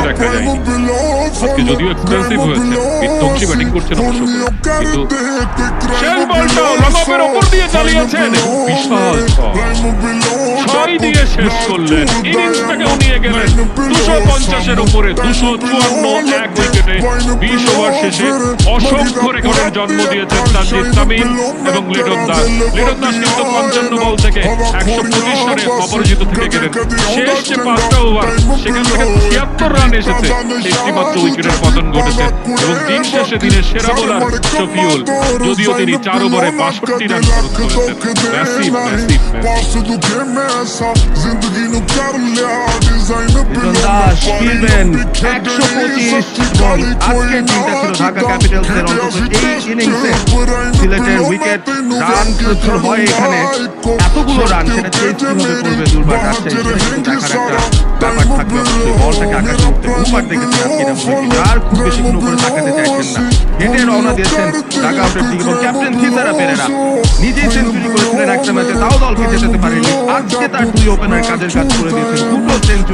খেলে রাখা যায়নি আজকে যদিও এক্সপেন্সিভ হয়েছে বিধ্বংসী ব্যাটিং করছেন অবশ্য। কিন্তু শেল বলটা লঙ্গপের ওপর দিয়ে চালিয়েছেন। বিশাল শট। দিয়ে শেষ করলেন ইনিংসটাকেও নিয়ে গেলেন দুশো পঞ্চাশের উপরে দুশো চুয়ান্ন, এক উইকেটে বিশ ওভার শেষে অসংখ্য রেকর্ডের জন্ম দিয়েছেন তানজিদ তামিম এবং লিটন দাস। লিটন দাস কিন্তু পঞ্চান্ন বল থেকে একশো পঁচিশ রানে অপরাজিত থেকে গেলেন। শেষ যে পাঁচটা ওভার, সেখান থেকে ছিয়াত্তর রান এসেছে। একটি মাত্র উইকেটের পতন ঘটেছে এবং দিন শেষে দিনের সেরা বোলার শফিউল, যদিও তিনি চার ওভারে বাষট্টি রান করেছেন। Massive massive massive. একশো পঁচিশ এবং আজকের দিনটা ছিল ঢাকা ক্যাপিটালসের অন্তত এই ইনিংসে সিলেটের উইকেট রান প্রচুর হয় এখানে এতগুলো রান সেটা চেঞ্জ কীভাবে করবে দুর্বার রাজশাহী সেটা কিন্তু দেখার একটা ব্যাপার থাকবে অবশ্যই বলটাকে আকাশে বহুবার দেখেছেন আজকে বলছি আর খুব বেশি কোনো করে তাকাতে চাইছেন না। হেঁটে রওনা দিয়েছেন ঢাকা আউটের দিকে এবং ক্যাপ্টেন থিসারা পেরেরা নিজেই সেঞ্চুরি করেছিলেন একটা ম্যাচে তাও দলকে জেতাতে পারেনি। আজকে তার দুই ওপেনার কাজের কাজ করে দিয়েছেন। দুটো সেঞ্চুরি